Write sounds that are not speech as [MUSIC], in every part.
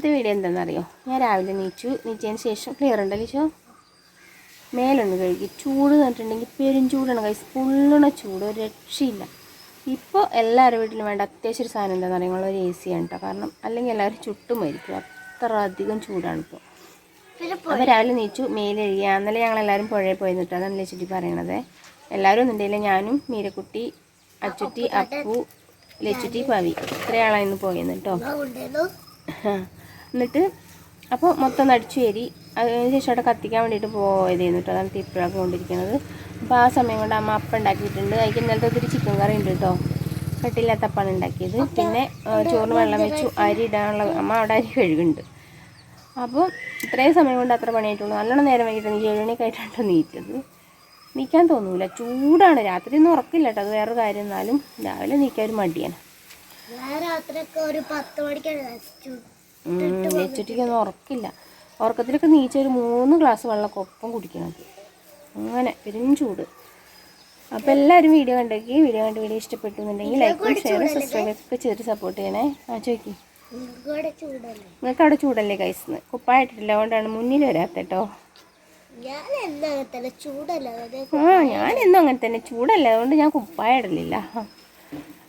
ഇന്നത്തെ വീഡിയോ എന്താണെന്നറിയോ? ഞാൻ രാവിലെ നീച്ചു. നീച്ചതിന് ശേഷം ക്ലിയർ ഉണ്ടല്ലോ ചോ മേലൊന്ന് കഴുകി. ചൂട് കണ്ടിട്ടുണ്ടെങ്കിൽ പെരും ചൂടാണ് കൈ ഫുള്ളുണ ചൂട്. ഒരു രക്ഷയില്ല. ഇപ്പോൾ എല്ലാവരുടെ വീട്ടിലും വേണ്ട അത്യാവശ്യം ഒരു സാധനം എന്താണെന്ന് അറിയാം? ഒരു എ സി ആണ് കേട്ടോ കാരണം അല്ലെങ്കിൽ എല്ലാവരും ചുട്ടും മരിക്കും. അത്ര അധികം ചൂടാണ് ഇപ്പോൾ അപ്പോൾ രാവിലെ നീച്ചു മേലെഴുകി അന്നലെ ഞങ്ങൾ എല്ലാവരും പുഴയിൽ പോയി നിന്നിട്ട് അതാണ് ലച്ചുട്ടി പറയണത്. എല്ലാവരും ഒന്നുണ്ടെങ്കിൽ ഞാനും മീരക്കുട്ടി അച്ചുട്ടി അപ്പു ലച്ചുട്ടി പവി. ഇത്രയാളാണ് ഇന്ന് പോയെന്ന് കേട്ടോ. എന്നിട്ട് അപ്പോൾ മൊത്തം ഒന്ന് അടിച്ചു കയറി. അതിന് ശേഷം അവിടെ കത്തിക്കാൻ വേണ്ടിയിട്ട് പോയതായിരുന്നു കേട്ടോ അതാണ് തിപ്പിഴൊക്കെ കൊണ്ടിരിക്കുന്നത്. അപ്പോൾ ആ സമയം കൊണ്ട് അമ്മ അപ്പം ഉണ്ടാക്കിയിട്ടുണ്ട്. അതിന് ഇന്നലത്തെ ഒത്തിരി ചിക്കൻ കറി ഉണ്ട് കേട്ടോ കട്ടില്ലാത്ത അപ്പാണ് ഉണ്ടാക്കിയത് പിന്നെ ചോറിന് വെള്ളം വെച്ചു. അരി ഇടാനുള്ള അമ്മ അവിടെ അരി കഴുകുണ്ട് അപ്പോൾ ഇത്രയും സമയം കൊണ്ട് അത്ര പണിയായിട്ടുള്ളൂ. നല്ലോണം നേരം വൈകിട്ട് എനിക്ക് ഏഴ് മണിയൊക്കെ ആയിട്ടാണ് നീറ്റത്. നീക്കാൻ തോന്നൂല. ചൂടാണ്. രാത്രി ഒന്നും ഉറക്കില്ല കേട്ടോ അത് വേറൊരു കാര്യം. എന്നാലും രാവിലെ നീക്കാൻ ഒരു മടിയാണ്. രാത്രിയൊക്കെ ഒരു പത്ത് മണിക്കാണ് വെച്ചിട്ടൊന്നും ഉറക്കില്ല. ഉറക്കത്തിലൊക്കെ നീച്ച ഒരു മൂന്ന് ഗ്ലാസ് വെള്ളമൊക്കെ ഒപ്പം കുടിക്കണം. അങ്ങനെ പെരും ചൂട്. അപ്പോൾ എല്ലാവരും വീഡിയോ കണ്ടേക്ക്. വീഡിയോ കണ്ട് വീഡിയോ ഇഷ്ടപ്പെട്ടു എന്നുണ്ടെങ്കിൽ ലൈക്കും ഷെയറും സബ്സ്ക്രൈബ് ഒക്കെ ചെയ്ത് സപ്പോർട്ട് ചെയ്യണേ. ആ ചോദിക്കും നിങ്ങൾക്ക് അവിടെ ചൂടല്ലേ കൈസ് കുപ്പായിട്ടില്ല അതുകൊണ്ടാണ് മുന്നിൽ വരാത്ത കേട്ടോ ആ ഞാൻ എന്നും അങ്ങനെ തന്നെ ചൂടല്ല. അതുകൊണ്ട് ഞാൻ കുപ്പായിടലില്ല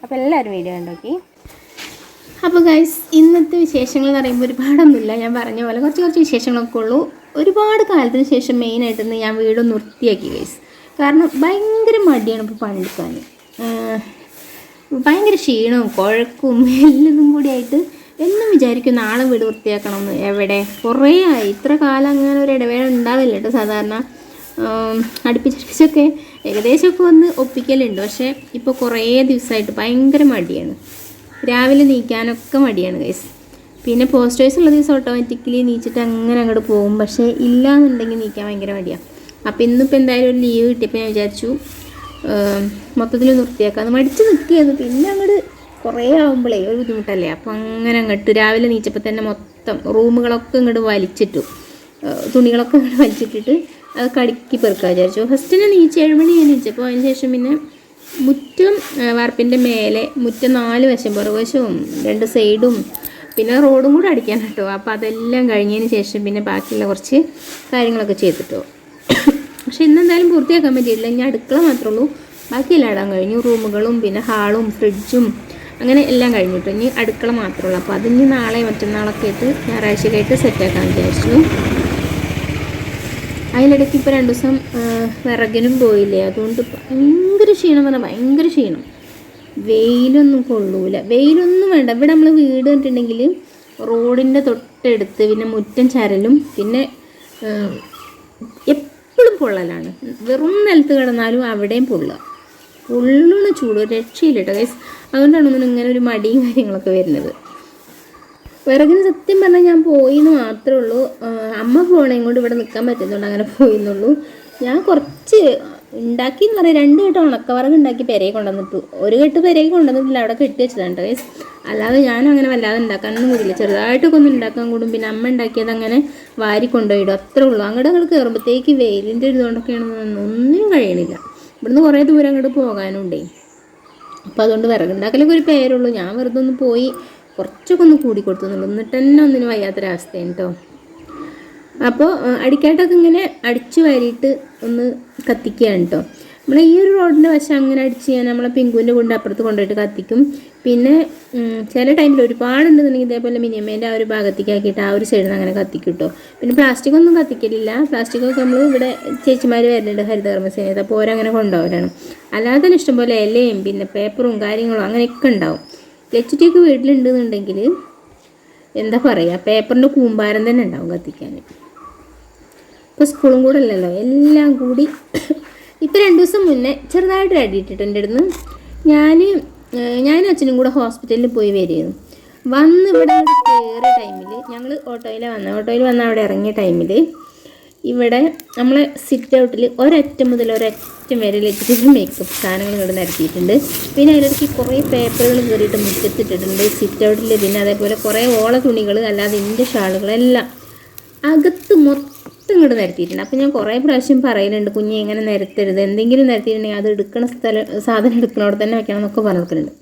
അപ്പോൾ എല്ലാവരും വീഡിയോ കണ്ടോക്കി. അപ്പോൾ ഗൈസ് ഇന്നത്തെ വിശേഷങ്ങൾ എന്ന് പറയുമ്പോൾ ഒരുപാടൊന്നുമില്ല. ഞാൻ പറഞ്ഞ പോലെ കുറച്ച് കുറച്ച് വിശേഷങ്ങളൊക്കെ ഉള്ളൂ. ഒരുപാട് കാലത്തിന് ശേഷം മെയിനായിട്ട് ഇന്ന് ഞാൻ വീട് നിർത്തിയാക്കി ഗൈസ് കാരണം ഭയങ്കര മടിയാണ് ഇപ്പോൾ പണിയെടുക്കാൻ. ഭയങ്കര ക്ഷീണവും കുഴക്കും എല്ലതും കൂടി ആയിട്ട് എന്നും വിചാരിക്കും നാളെ വീട് വൃത്തിയാക്കണമെന്ന്. എവിടെ? കുറേ ആയി. ഇത്ര കാലം അങ്ങനെ ഒരു ഇടവേള ഉണ്ടാവില്ല കേട്ടോ സാധാരണ. അടുപ്പിച്ചടുപ്പിച്ചൊക്കെ ഏകദേശമൊക്കെ വന്ന് ഒപ്പിക്കലുണ്ട്. പക്ഷേ ഇപ്പോൾ കുറേ ദിവസമായിട്ട് ഭയങ്കര മടിയാണ്. രാവിലെ നീക്കാനൊക്കെ മടിയാണ് ഗൈസ് പിന്നെ പോസ്റ്റേഴ്സ് ഉള്ള ദിവസം ഓട്ടോമാറ്റിക്കലി നീച്ചിട്ട് അങ്ങനെ അങ്ങോട്ട് പോകും. പക്ഷേ ഇല്ല എന്നുണ്ടെങ്കിൽ നീക്കാൻ ഭയങ്കര മടിയാണ് അപ്പോൾ ഇന്നിപ്പോൾ എന്തായാലും ഒരു ലീവ് കിട്ടിയപ്പോൾ ഞാൻ വിചാരിച്ചു മൊത്തത്തിൽ വൃത്തിയാക്കാന്ന് മടിച്ച് നിൽക്കുകയായിരുന്നു പിന്നെ അങ്ങോട്ട് കുറേ ആകുമ്പോഴേ ഒരു ബുദ്ധിമുട്ടല്ലേ? അപ്പോൾ അങ്ങനെ അങ്ങോട്ട് രാവിലെ നീച്ചപ്പോൾ തന്നെ മൊത്തം റൂമുകളൊക്കെ ഇങ്ങോട്ട് വലിച്ചിട്ടു. തുണികളൊക്കെ ഇങ്ങോട്ട് വലിച്ചിട്ടിട്ട് അത് കടുക്കി പെറുക്കാൻ വിചാരിച്ചു. ഫസ്റ്റിനെ നീച്ച് ഏഴുമണി ഞാൻ നീച്ചപ്പോൾ അതിന് ശേഷം പിന്നെ മുറ്റം വാർപ്പിന്റെ മേലെ മുറ്റം നാല് വശം പുറകുവശവും രണ്ട് സൈഡും പിന്നെ റോഡും കൂടെ അടിക്കാൻ കേട്ടോ. അപ്പോൾ അതെല്ലാം കഴിഞ്ഞതിന് ശേഷം പിന്നെ ബാക്കിയുള്ള കുറച്ച് കാര്യങ്ങളൊക്കെ ചെയ്തിട്ടോ. പക്ഷെ ഇന്നെന്തായാലും പൂർത്തിയാക്കാൻ പറ്റിയില്ല ഇനി അടുക്കള മാത്രമേ ഉള്ളൂ. ബാക്കിയെല്ലാം ഇടാൻ കഴിഞ്ഞു. റൂമുകളും പിന്നെ ഹാളും ഫ്രിഡ്ജും അങ്ങനെ എല്ലാം കഴിഞ്ഞിട്ടു ഇനി അടുക്കള മാത്രമേ ഉള്ളൂ. അപ്പോൾ അതിന് നാളെ മറ്റന്നാളൊക്കെ ആയിട്ട് ഞായറാഴ്ചയൊക്കെ ആയിട്ട് സെറ്റാക്കാൻ വിചാരിച്ചു. അതിനിടയ്ക്ക് ഇപ്പോൾ രണ്ട് ദിവസം വിറകിനും പോയില്ലേ? അതുകൊണ്ട് ഭയങ്കര ക്ഷീണം പറഞ്ഞാൽ ഭയങ്കര ക്ഷീണം. വെയിലൊന്നും കൊള്ളൂല. വെയിലൊന്നും വേണ്ട. ഇവിടെ നമ്മൾ വീട് കണ്ടിട്ടുണ്ടെങ്കിൽ റോഡിന്റെ തൊട്ടടുത്ത് പിന്നെ മുറ്റം ചരലും പിന്നെ എപ്പോഴും പൊള്ളലാണ്. വെറും നിലത്ത് കിടന്നാലും അവിടെയും പൊള്ളുക. പൊള്ളുന്ന ചൂട് രക്ഷയില്ല കേട്ടോ ഗൈസ് അതുകൊണ്ടാണ് ഇങ്ങനെ ഒരു മടിയും കാര്യങ്ങളൊക്കെ വരുന്നത്. വിറകിന് സത്യം പറഞ്ഞാൽ ഞാൻ പോയി എന്ന് മാത്രമേ ഉള്ളൂ അമ്മ പോണേം കൊണ്ട് ഇവിടെ നിൽക്കാൻ പറ്റുന്നുണ്ട് അങ്ങനെ പോയി എന്നുള്ളൂ ഞാൻ കുറച്ച് ഉണ്ടാക്കി എന്ന് പറയാം രണ്ട് കെട്ട് ഉണക്കവറക് ഉണ്ടാക്കി പെരയെ കൊണ്ടുവന്നിട്ടു ഒരു കെട്ട് പെരയെ കൊണ്ടുവന്നിട്ടില്ല അവിടെ കെട്ടി വെച്ചതാണ് guys. അല്ലാതെ ഞാനും അങ്ങനെ വല്ലാതെ ഉണ്ടാക്കാനൊന്നും കൂടില്ല ചെറുതായിട്ടൊക്കെ ഒന്ന് ഉണ്ടാക്കാൻ കൂടും പിന്നെ അമ്മ ഉണ്ടാക്കിയത് അങ്ങനെ വാരി കൊണ്ടുപോയിടും. അത്രേ ഉള്ളൂ. അങ്ങോട്ട് അങ്ങോട്ട് കയറുമ്പോഴത്തേക്ക് വെയിലിന്റെ ഇതുകൊണ്ടൊക്കെയാണെന്ന് ഒന്നിനും കഴിയണില്ല. ഇവിടുന്ന് കുറേ ദൂരം അങ്ങോട്ട് പോകാനുണ്ടേ. അപ്പോൾ അതുകൊണ്ട് വിറകുണ്ടാക്കലൊക്കെ ഒരു പേരുള്ളൂ. ഞാൻ വെറുതെ ഒന്ന് പോയി കുറച്ചൊക്കെ ഒന്ന് കൂടി കൊടുത്തുന്നുള്ളൂ എന്നിട്ട് തന്നെ ഒന്നിനും വയ്യാത്തൊരവസ്ഥയാണ് കേട്ടോ അപ്പോൾ അടിക്കാട്ടൊക്കെ ഇങ്ങനെ അടിച്ചു വാരിയിട്ട് ഒന്ന് കത്തിക്കുകയാണ് കേട്ടോ നമ്മളെ ഈ ഒരു റോഡിന്റെ വശം അങ്ങനെ അടിച്ച് ഞാൻ നമ്മളെ പിങ്കുവിന്റെ കൊണ്ട് അപ്പുറത്ത് കൊണ്ടുപോയിട്ട് കത്തിക്കും. പിന്നെ ചില ടൈമിൽ ഒരുപാടുണ്ടെന്നുണ്ടെങ്കിൽ ഇതേപോലെ മിനിമേന്റെ ആ ഒരു ഭാഗത്തേക്ക് ആക്കിയിട്ട് ആ ഒരു സൈഡിൽ നിന്ന് അങ്ങനെ കത്തിക്കും കേട്ടോ പിന്നെ പ്ലാസ്റ്റിക് ഒന്നും കത്തിക്കലില്ല. പ്ലാസ്റ്റിക് ഒക്കെ നമ്മൾ ഇവിടെ ചേച്ചിമാർ വരുന്നുണ്ട് ഹരിതകർമ്മസേനയിൽ. അപ്പോൾ ഓരങ്ങനെ കൊണ്ടുപോകലാണ് അല്ലാതെ തന്നെ ഇഷ്ടംപോലെ ഇലയും പിന്നെ പേപ്പറും കാര്യങ്ങളും അങ്ങനെയൊക്കെ ഉണ്ടാവും. ലച്ചിറ്റിയൊക്കെ വീട്ടിലുണ്ടെന്നുണ്ടെങ്കിൽ എന്താ പറയുക പേപ്പറിന്റെ കൂമ്പാരം തന്നെ ഉണ്ടാവും കത്തിക്കാൻ. ഇപ്പോൾ സ്കൂളും കൂടെ അല്ലല്ലോ എല്ലാം കൂടി. ഇപ്പോൾ രണ്ട് ദിവസം മുന്നേ ചെറുതായിട്ട് റെഡി ഇട്ടിട്ട് എന്റെ അടുത്ത് ഞാൻ ഞാനും അച്ഛനും കൂടെ ഹോസ്പിറ്റലിൽ പോയി വരികയായിരുന്നു. വന്ന് ഇവിടെ കയറിയ ടൈമിൽ ഞങ്ങൾ ഓട്ടോയിലാണ് വന്നത് ഓട്ടോയിൽ വന്ന് അവിടെ ഇറങ്ങിയ ടൈമിൽ ഇവിടെ നമ്മൾ സിറ്റ് ഔട്ടിൽ ഒരറ്റം മുതൽ ഒരറ്റം വരെ വെച്ചിട്ട് മേക്കപ്പ് സാധനങ്ങൾ ഇവിടെ നിരത്തിയിട്ടുണ്ട്. പിന്നെ അതിലിടയ്ക്ക് കുറേ പേപ്പറുകൾ കയറിയിട്ട് മുറ്റത്തിട്ടിട്ടുണ്ട്. സിറ്റ് ഔട്ടിൽ പിന്നെ അതേപോലെ കുറേ ഓള തുണികൾ അല്ലാതെ എന്റെ ഷാളുകളെല്ലാം അകത്ത് മൊത്തം ഇങ്ങോട്ട് നിരത്തിയിട്ടുണ്ട്. അപ്പോൾ ഞാൻ കുറേ പ്രാവശ്യം പറയലുണ്ട് കുഞ്ഞെ എങ്ങനെ നിരത്തരുത്. എന്തെങ്കിലും നിരത്തിയിട്ടുണ്ടെങ്കിൽ അത് എടുക്കണ സ്ഥലം സാധനം എടുക്കണോടെ തന്നെ വെക്കണം എന്നൊക്കെ പറഞ്ഞു കൊടുക്കുന്നുണ്ട്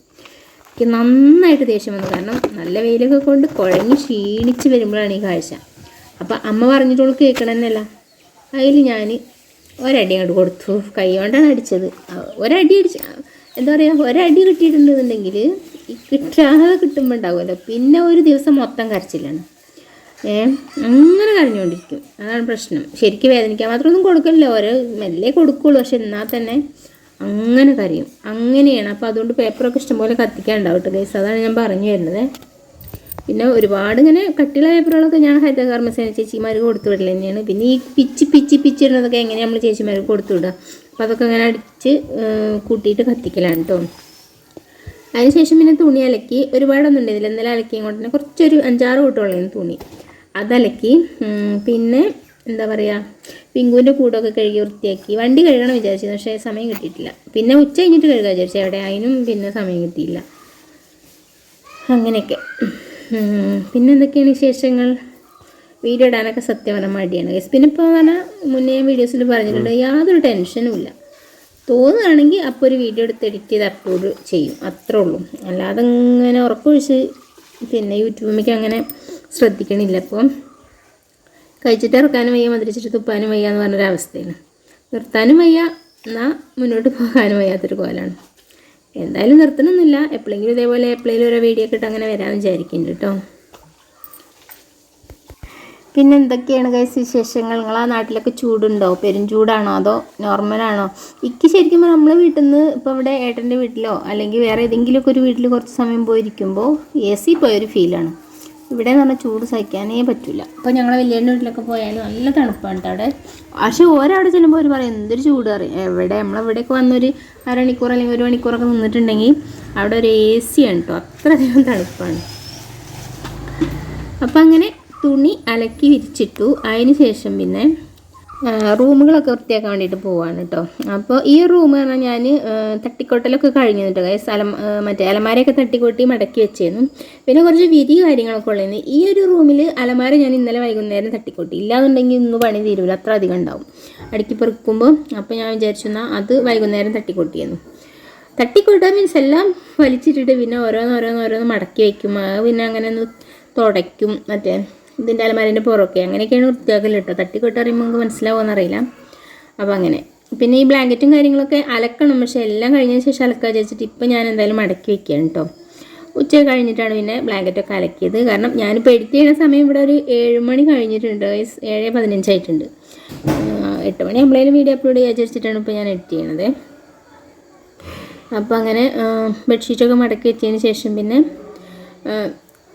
എനിക്ക് നന്നായിട്ട് ദേഷ്യം വന്നു. കാരണം നല്ല വെയിലൊക്കെ കൊണ്ട് കുഴങ്ങി ക്ഷീണിച്ച് വരുമ്പോഴാണ് ഈ കാഴ്ച. അപ്പം അമ്മ പറഞ്ഞിട്ടുള്ള കേൾക്കണമെന്നല്ല അതിൽ ഞാൻ ഒരടി അങ്ങോട്ട് കൊടുത്തു. കൈ കൊണ്ടാണ് അടിച്ചത് ഒരടി അടിച്ച് എന്താ പറയുക ഒരടി കിട്ടിയിട്ടുണ്ടെന്നുണ്ടെങ്കിൽ കിട്ടാതെ കിട്ടുമ്പോൾ ഉണ്ടാവുമല്ലോ. പിന്നെ ഒരു ദിവസം മൊത്തം കരച്ചിലാണ്. ഏ അങ്ങനെ കരഞ്ഞുകൊണ്ടിരിക്കും അതാണ് പ്രശ്നം. ശരിക്കും വേദനിക്കാൻ മാത്രമൊന്നും കൊടുക്കില്ല ഓരോ മെല്ലെ കൊടുക്കുള്ളൂ. പക്ഷെ എന്നാൽ തന്നെ അങ്ങനെ കരയും. അങ്ങനെയാണ്. അപ്പോൾ അതുകൊണ്ട് പേപ്പറൊക്കെ ഇഷ്ടംപോലെ കത്തിക്കാൻ ഉണ്ടാവും കേട്ടോ ഗൈസ് അതാണ് ഞാൻ പറഞ്ഞു വരുന്നത്. പിന്നെ ഒരുപാട് ഇങ്ങനെ കട്ടിയുള്ള പേപ്പറുകളൊക്കെ ഞാൻ ഹരിതകർമ്മസേന ചേച്ചിമാർ കൊടുത്തു വിടൽ തന്നെയാണ്. പിന്നെ ഈ പിച്ച് പിച്ച് പിച്ച് ഇടുന്നതൊക്കെ എങ്ങനെ നമ്മൾ ചേച്ചിമാർക്ക് കൊടുത്തു വിടുക അപ്പോൾ അതൊക്കെ ഇങ്ങനെ അടിച്ച് കൂട്ടിയിട്ട് കത്തിക്കലാണ് കേട്ടോ അതിനുശേഷം പിന്നെ തുണി അലക്കി ഒരുപാടൊന്നും ഉണ്ടായിരുന്നില്ല ഇന്നലെ അലക്കിയും കൊണ്ട് തന്നെ കുറച്ചൊരു അഞ്ചാറ് കൂട്ടമുള്ളായിരുന്നു തുണി. അതലക്കി പിന്നെ എന്താ പറയുക പിങ്കുവിന്റെ കൂടൊക്കെ കഴുകി വൃത്തിയാക്കി. വണ്ടി കഴുകണം വിചാരിച്ചു പക്ഷേ സമയം കിട്ടിയിട്ടില്ല. പിന്നെ ഉച്ച കഴിഞ്ഞിട്ട് കഴുകാൻ വിചാരിച്ചു. എവിടെ അതിനും പിന്നെ സമയം കിട്ടിയില്ല. അങ്ങനെയൊക്കെ. [LAUGHS] പിന്നെ എന്തൊക്കെയാണ് വിശേഷങ്ങൾ? വീഡിയോ ഇടാനൊക്കെ സത്യം പറഞ്ഞാൽ മടിയാണ്. എസ് പിന്നെ ഇപ്പോൾ പറഞ്ഞാൽ മുന്നേ വീഡിയോസിൽ പറഞ്ഞിട്ടുണ്ട് യാതൊരു ടെൻഷനും ഇല്ല. തോന്നുകയാണെങ്കിൽ അപ്പോൾ ഒരു വീഡിയോ എടുത്ത് എഡിറ്റ് ചെയ്ത് അപ്ലോഡ് ചെയ്യും. അത്രേ ഉള്ളൂ. അല്ലാതെ ഇങ്ങനെ ഉറപ്പൊഴിച്ച് പിന്നെ യൂട്യൂബിലേക്ക് അങ്ങനെ ശ്രദ്ധിക്കണില്ല അപ്പം കഴിച്ചിട്ട് ഇറക്കാനും വയ്യ മധുരിച്ചിട്ട് തുപ്പാനും വയ്യ എന്ന് പറഞ്ഞൊരവസ്ഥയാണ്. നിർത്താനും വയ്യ എന്നാൽ മുന്നോട്ട് പോകാനും വയ്യാത്തൊരു കോലാണ്. എന്തായാലും നിർത്തണമെന്നില്ല എപ്പോഴെങ്കിലും ഇതേപോലെ എപ്പോഴെങ്കിലും ഓരോ വീഡിയോ ഒക്കെ ഇട്ട് അങ്ങനെ വരാൻ വിചാരിക്കുന്നുണ്ട് കേട്ടോ. പിന്നെ എന്തൊക്കെയാണ് കൈസ് വിശേഷങ്ങൾ? നിങ്ങൾ ആ നാട്ടിലൊക്കെ ചൂടുണ്ടോ? പെരും ചൂടാണോ? അതോ നോർമലാണോ ഇക്ക് ശരിക്കും നമ്മൾ വീട്ടിൽ നിന്ന് ഇപ്പോൾ ഇവിടെ ഏട്ടന്റെ വീട്ടിലോ അല്ലെങ്കിൽ വേറെ ഏതെങ്കിലുമൊക്കെ ഒരു വീട്ടിൽ കുറച്ച് സമയം പോയിരിക്കുമ്പോൾ എ സി പോയൊരു ഫീലാണ് ഇവിടെ എന്ന് പറഞ്ഞാൽ ചൂട് സഹിക്കാനേ പറ്റില്ല അപ്പോൾ ഞങ്ങളെ വലിയ വീട്ടിലൊക്കെ പോയാൽ നല്ല തണുപ്പാണ് അവിടെ. പക്ഷേ ഓരവിടെ ചെല്ലുമ്പോൾ അവർ പറയും എന്തൊരു ചൂട് അറിയാം എവിടെ? നമ്മളെവിടെയൊക്കെ വന്നൊരു അരമണിക്കൂർ അല്ലെങ്കിൽ ഒരു മണിക്കൂറൊക്കെ നിന്നിട്ടുണ്ടെങ്കിൽ അവിടെ ഒരു എ സി ആണ് കേട്ടോ അത്രയധികം തണുപ്പാണ്. അപ്പം അങ്ങനെ തുണി അലക്കി വിരിച്ചിട്ടു. അതിന് ശേഷം പിന്നെ റൂമുകളൊക്കെ വൃത്തിയാക്കാൻ വേണ്ടിയിട്ട് പോവാണ് കേട്ടോ അപ്പോൾ ഈ റൂം പറഞ്ഞാൽ ഞാൻ തട്ടിക്കൊട്ടലൊക്കെ കഴിഞ്ഞു കേട്ടോ ഗൈസ് അല മറ്റേ അലമാരയൊക്കെ തട്ടിക്കൊട്ടി മടക്കി വെച്ചിരുന്നു പിന്നെ കുറച്ച് വിരി കാര്യങ്ങളൊക്കെ ഉള്ളതിന് ഈ ഒരു റൂമിൽ അലമാര ഞാൻ ഇന്നലെ വൈകുന്നേരം തട്ടിക്കൊട്ടി. ഇല്ലാന്നുണ്ടെങ്കിൽ ഇന്ന് പണി തീരുമില്ല അത്ര അധികം ഉണ്ടാവും. അടുക്കി പെറുക്കുമ്പോൾ അപ്പോൾ ഞാൻ വിചാരിച്ചു എന്നാൽ അത് വൈകുന്നേരം തട്ടിക്കൊട്ടിയിരുന്നു തട്ടിക്കൊട്ടാൻ മീൻസ് എല്ലാം വലിച്ചിട്ടിട്ട് പിന്നെ ഓരോന്ന് ഓരോന്ന് ഓരോന്ന് മടക്കി വയ്ക്കും പിന്നെ അങ്ങനെ ഒന്ന് തുടയ്ക്കും. മറ്റേ ഇതിന്റെ അലമാരിന്റെ പുറമൊക്കെ അങ്ങനെയൊക്കെയാണ് വൃത്തിയാക്കൽ കേട്ടോ. തട്ടിക്കൊട്ട് അറിയുമ്പോൾ നമുക്ക് മനസ്സിലാവുമെന്ന് അറിയില്ല. അപ്പോൾ അങ്ങനെ. പിന്നെ ഈ ബ്ലാങ്കറ്റും കാര്യങ്ങളൊക്കെ അലക്കണം. പക്ഷേ എല്ലാം കഴിഞ്ഞതിന് ശേഷം അലക്കാൻ വിചാരിച്ചിട്ട് ഇപ്പം ഞാൻ എന്തായാലും മടക്കി വെക്കുകയാണ് കേട്ടോ. ഉച്ച കഴിഞ്ഞിട്ടാണ് പിന്നെ ബ്ലാങ്കറ്റൊക്കെ അലക്കിയത്. കാരണം ഞാനിപ്പോൾ എഡിറ്റ് ചെയ്യുന്ന സമയം ഇവിടെ ഒരു ഏഴ് മണി കഴിഞ്ഞിട്ടുണ്ട്. ഏഴ് പതിനഞ്ചായിട്ടുണ്ട് എട്ട് മണി ആകുമ്പോഴേലും വീഡിയോ അപ്ലോഡ് ചെയ്യാൻ വിചാരിച്ചിട്ടാണ് ഇപ്പോൾ ഞാൻ എഡിറ്റ് ചെയ്യണത്. അപ്പോൾ അങ്ങനെ ബെഡ്ഷീറ്റൊക്കെ മടക്കി വെച്ചതിന് ശേഷം പിന്നെ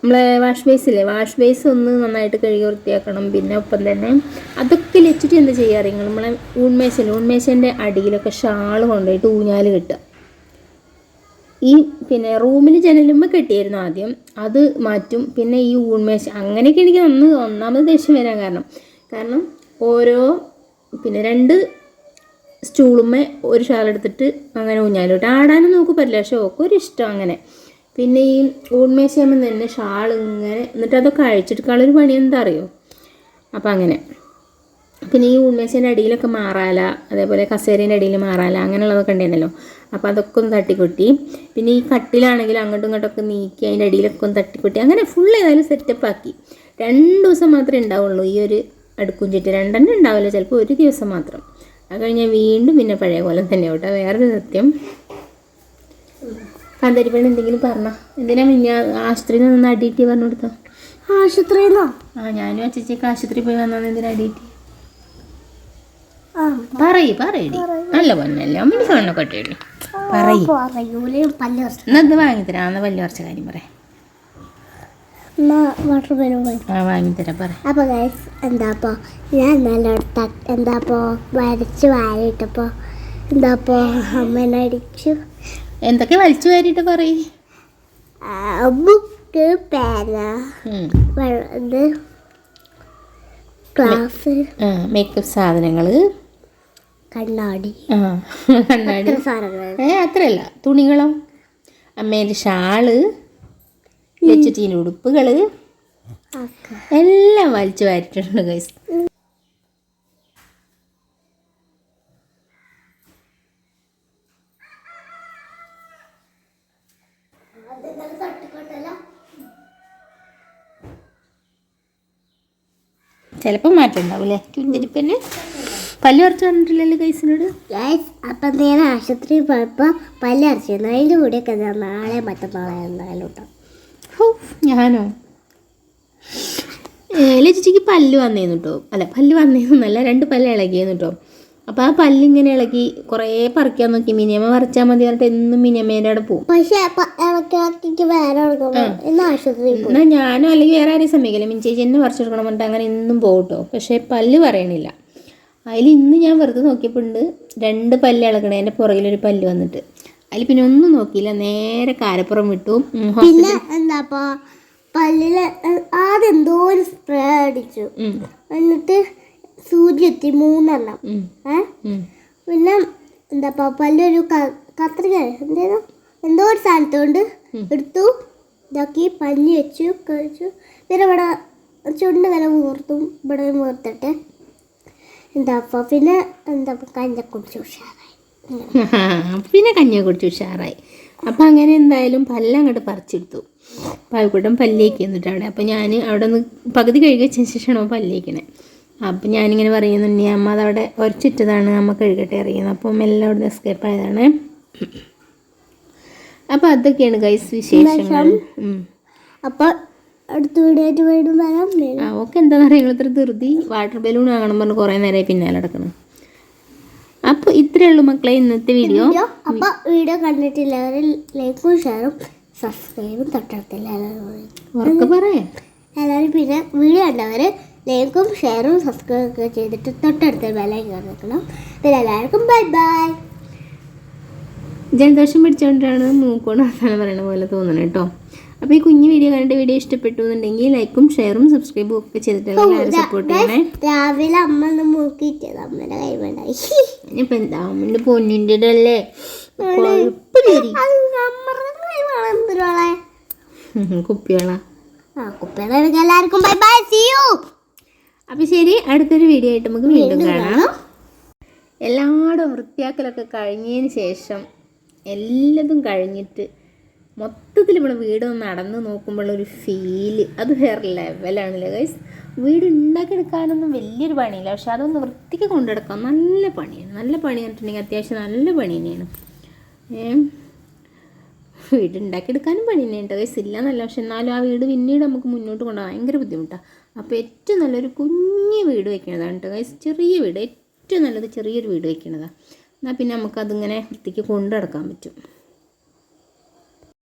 നമ്മളെ വാഷ് ബേസ് ഇല്ലേ? വാഷ് ബേസ് ഒന്ന് നന്നായിട്ട് കഴുകി വൃത്തിയാക്കണം. പിന്നെ ഒപ്പം തന്നെ അതൊക്കെ ലച്ചിട്ട് എന്താ ചെയ്യാറ് നമ്മളെ ഊൺമേശല്ലേ ഊൺമേശന്റെ അടിയിലൊക്കെ ഷാൾ കൊണ്ടുപോയിട്ട് ഊഞ്ഞാൽ കെട്ടുക. ഈ പിന്നെ റൂമിൽ ജനലുമ്പോൾ കെട്ടിയായിരുന്നു ആദ്യം. അത് മാറ്റും. പിന്നെ ഈ ഊൺമേശ അങ്ങനെയൊക്കെ എനിക്ക് അന്ന് ഒന്നാമത് ദേഷ്യം വരാൻ കാരണം കാരണം ഓരോ പിന്നെ രണ്ട് സ്റ്റൂളുമ്മേ ഒരു ഷാൾ എടുത്തിട്ട് അങ്ങനെ ഊഞ്ഞാലോട്ട് ആടാനും നോക്കും പറ്റില്ല. പക്ഷേ ഒക്കെ ഒരു ഇഷ്ടം അങ്ങനെ. പിന്നെ ഈ ഊൺമേശയാകുമ്പോൾ തന്നെ ഷാൾ ഇങ്ങനെ എന്നിട്ട് അതൊക്കെ അഴിച്ചെടുക്കാനുള്ളൊരു പണി എന്താ അറിയോ അപ്പം അങ്ങനെ. പിന്നെ ഈ ഉണ്മേശേന്റെ അടിയിലൊക്കെ മാറാല അതേപോലെ കസേരേന്റെ അടിയിൽ മാറാല അങ്ങനെയുള്ളതൊക്കെ ഉണ്ടായിരുന്നല്ലോ. അപ്പോൾ അതൊക്കെ ഒന്ന് തട്ടിക്കൊട്ടി. പിന്നെ ഈ കട്ടിലാണെങ്കിലും അങ്ങോട്ടും ഇങ്ങോട്ടൊക്കെ നീക്കി അതിന്റെ അടിയിലൊക്കെ ഒന്ന് തട്ടിക്കൊട്ടി. അങ്ങനെ ഫുൾ ഏതായാലും സെറ്റപ്പ് ആക്കി. രണ്ട് ദിവസം മാത്രമേ ഉണ്ടാവുള്ളൂ ഈ ഒരു അടുക്കും ചുറ്റി. രണ്ടെണ്ണം ഉണ്ടാവില്ല ചിലപ്പോൾ ഒരു ദിവസം മാത്രം. അത് കഴിഞ്ഞാൽ വീണ്ടും പിന്നെ പഴയ പോലെ തന്നെ കേട്ടോ. വേറൊരു സത്യം. കാന്താരിപ്പണി എന്തെങ്കിലും പറഞ്ഞോ? എന്തിനാ പിന്നെ ആശുപത്രിയിൽ നിന്ന് അടിയിട്ട് പറഞ്ഞു കൊടുത്തോ? ആശുപത്രിയിലോ ആ ഞാനും അച്ചച്ചേക്ക് ആശുപത്രി പോയി വന്നാന്ന് എന്തിനാ അടിയിട്ട് പറയ് പറയടി നല്ല പൊന്നല്ലേ അമ്മ സ്വർണ കൊട്ടയുള്ളൂ പറയ്. പറയൂലേ പല്ല് കുറച്ച്. എന്നാ ഇത് വാങ്ങിത്തരാം അന്ന് വലിയ കുറച്ച് കാര്യം പറയാം. ആ വാങ്ങിത്തരാം പറ അപ്പോൾ ഗൈസ് എന്താപ്പോ? ഞാൻ നല്ല എന്താപ്പോ? വരച്ച് വാരിട്ടപ്പോ എന്താപ്പോ? അമ്മേനെ അടിച്ചു. എന്തൊക്കെ വലിച്ചു വാരിയിട്ട് പറയ്? ബുക്ക് പേന ഇത് ഗ്ലാസ് മേക്കപ്പ് സാധനങ്ങൾ കണ്ണാടി കണ്ണാടി. ഏ അത്രയല്ല. തുണികളോ അമ്മേന്റെ ഷാൾ വെച്ചിട്ടീന്റെ ഉടുപ്പുകൾ എല്ലാം വലിച്ചു വാരിട്ടുണ്ട് ഗൈസ് ചിലപ്പോൾ മാറ്റം ഉണ്ടാവും അല്ലേ കുഞ്ഞിരിപ്പന്നെ പല്ല് കുറച്ച് പറഞ്ഞിട്ടില്ലല്ലോ കൈസിനോട് ഗൈസ് അപ്പം ഞാൻ ആശുപത്രിയിൽ പോയപ്പോൾ പല്ല് അരച്ചിരുന്നു അതിന്റെ കൂടെയൊക്കെ ഞാൻ നാളെ മറ്റന്നാളെ എന്തായാലും ഉണ്ടാവും ഹോ ഞാനോ? ലജിച്ചിക്ക് പല്ല് വന്നേന്നു കേട്ടോ അല്ല പല്ല് വന്നേന്നല്ല രണ്ട് പല്ല് ഇളകിയെന്നു കേട്ടോ അപ്പോൾ ആ പല്ലിങ്ങനെ ഇളകി കുറേ പറിക്കാൻ നോക്കി. മിനിയമ്മ പറിച്ചാൽ മതി പറഞ്ഞിട്ട് എന്നും മിനിയമ്മേന്റെ അവിടെ പോകും പക്ഷേ എന്നാ ഞാനോ അല്ലെങ്കിൽ വേറെ ആരെയും സമ്മതിക്കില്ല. മിൻ ചേച്ചി എന്നെ പറിച്ചെടുക്കണം പറഞ്ഞിട്ട് അങ്ങനെ എന്നും പോകട്ടോ കേട്ടോ. പക്ഷേ പല്ല് പറയണില്ല. അതിൽ ഇന്ന് ഞാൻ വെറുതെ നോക്കിയപ്പോണ്ട് രണ്ട് പല്ല് ഇളകണേ. എന്റെ പുറകിലൊരു പല്ല് വന്നിട്ട്. അതിൽ പിന്നെ ഒന്നും നോക്കിയില്ല. നേരെ കാരപ്പുറം വിട്ടു. പിന്നെ എന്താ പല്ലിൽ ആദ്യം എന്തോ ഒരു സ്പ്രേ അടിച്ചു. എന്നിട്ട് സൂചി എത്തി മൂന്നെണ്ണം ഏ? പിന്നെ എന്താ പല്ലൊരു കത്രിക എന്തേലും എന്തോ ഒരു സാധനത്തോണ്ട് എടുത്തു. ഇതാക്കി പല്ലി വെച്ചു കഴിച്ചു. പിന്നെ ഇവിടെ ചുണ്ട് വരെ മുഹൂർത്തും ഇവിടെ മുഹൂർത്തിട്ട് എന്താ പിന്നെ എന്താ കഞ്ഞ കുടിച്ച് ഉഷാറായി. [LAUGHS] പിന്നെ കഞ്ഞ കുടിച്ച് ഉഷാറായി. അപ്പം അങ്ങനെ എന്തായാലും പല്ലം അങ്ങോട്ട് പറിച്ചെടുത്തു. പാൽക്കൂട്ടം പല്ലേക്ക് എന്നിട്ട് അവിടെ. അപ്പം ഞാൻ അവിടെ നിന്ന് പകുതി കഴുകി വെച്ചതിന് ശേഷമാണ് പല്ലേക്കണേ അപ്പം ഞാനിങ്ങനെ പറയുന്നുണ്ട് അമ്മ അതവിടെ ഒരച്ചിട്ടതാണ് അമ്മ കഴുകട്ടെ അറിയുന്നത് അപ്പം എല്ലാം അവിടെ എസ്കേപ്പ് ആയതാണ്. അപ്പം അതൊക്കെയാണ് ഗൈസ് വിശേഷങ്ങൾ. അപ്പോൾ അടുത്ത വീഡിയോ ആയിട്ട് വീണ്ടും വരാം. ആ ഓക്കെ എന്താണെന്ന് അറിയാം ഇത്ര ധൃതി. വാട്ടർ ബലൂൺ ആകണം പറഞ്ഞ് കുറേ നേരമായി പിന്നാലെ നടക്കണം. അപ്പോൾ ഇത്രേ ഉള്ളൂ മക്കളെ ഇന്നത്തെ വീഡിയോ വീഡിയോ അപ്പൊ വീഡിയോ കണ്ടിട്ടില്ലവർ ലൈക്കും ഷെയറും സബ്സ്ക്രൈബും തൊട്ടടുത്തില്ല എല്ലാവരും. പറയാം. എല്ലാവരും പിന്നെ വീഡിയോ കണ്ടവർ ലൈക്കും ഷെയറും സബ്സ്ക്രൈബ് ഒക്കെ ചെയ്തിട്ട് തൊട്ടടുത്ത ബെലൈൻ നിൽക്കണം. പിന്നെ എല്ലാവർക്കും ബൈ ബൈ. ജലദോഷം പിടിച്ചുകൊണ്ടാണ് മൂക്കോണ അവസാനം പറയണ പോലെ തോന്നണം കേട്ടോ അപ്പോൾ ഈ കുഞ്ഞു വീഡിയോ കണ്ടിട്ട് വീഡിയോ ഇഷ്ടപ്പെട്ടു എന്നുണ്ടെങ്കിൽ ലൈക്കും ഷെയറും സബ്സ്ക്രൈബും ഒക്കെ ചെയ്തിട്ടുണ്ടെങ്കിൽ എല്ലാവരും സപ്പോർട്ട് ചെയ്യണേ. രാവിലെ അമ്മ ഒന്ന് അമ്മയുടെ കൈ വേണ്ടായി ഇനിയിപ്പോൾ എന്താ അമ്മന്റെ പൊന്നിന്റെ അല്ലേ കുപ്പിയോളാ ആ കുപ്പിയോളെ എല്ലാവർക്കും. ബൈ ബൈ സി യു അപ്പോൾ ശരി അടുത്തൊരു വീഡിയോ ആയിട്ട് നമുക്ക് വീണ്ടും കാണാം. എല്ലായിടും വൃത്തിയാക്കലൊക്കെ കഴിഞ്ഞതിന് ശേഷം എല്ലാതും കഴിഞ്ഞിട്ട് മൊത്തത്തിൽ ഇവിടെ വീട് നടന്ന് നടന്ന് ഒരു ഫീൽ അത് വേറെ ലെവലാണല്ലേ ഗൈസ് വീട് ഉണ്ടാക്കിയെടുക്കാനൊന്നും വലിയൊരു പണിയില്ല. പക്ഷെ അതൊന്ന് വൃത്തിക്ക് കൊണ്ടെടുക്കാം. നല്ല പണിയാണ്. നല്ല പണി പറഞ്ഞിട്ടുണ്ടെങ്കിൽ അത്യാവശ്യം നല്ല പണി തന്നെയാണ്. വീട് ഉണ്ടാക്കിയെടുക്കാനും പണി തന്നെയാണ് കേട്ടോ ഗൈസ് ഇല്ല എന്നല്ല. പക്ഷെ എന്നാലും ആ വീട് പിന്നീട് നമുക്ക് മുന്നോട്ട് കൊണ്ടുപോകാൻ ഭയങ്കര ബുദ്ധിമുട്ടാണ് അപ്പോൾ ഏറ്റവും നല്ലൊരു കുഞ്ഞു വീട് വെക്കണതാണ് കേട്ടോ. ഗൈസ് ചെറിയ വീട്. ഏറ്റവും നല്ലത് ചെറിയൊരു വീട് വെക്കണതാണ് എന്നാൽ പിന്നെ നമുക്കതിങ്ങനെ വൃത്തിക്ക് കൊണ്ടു നടക്കാൻ പറ്റും.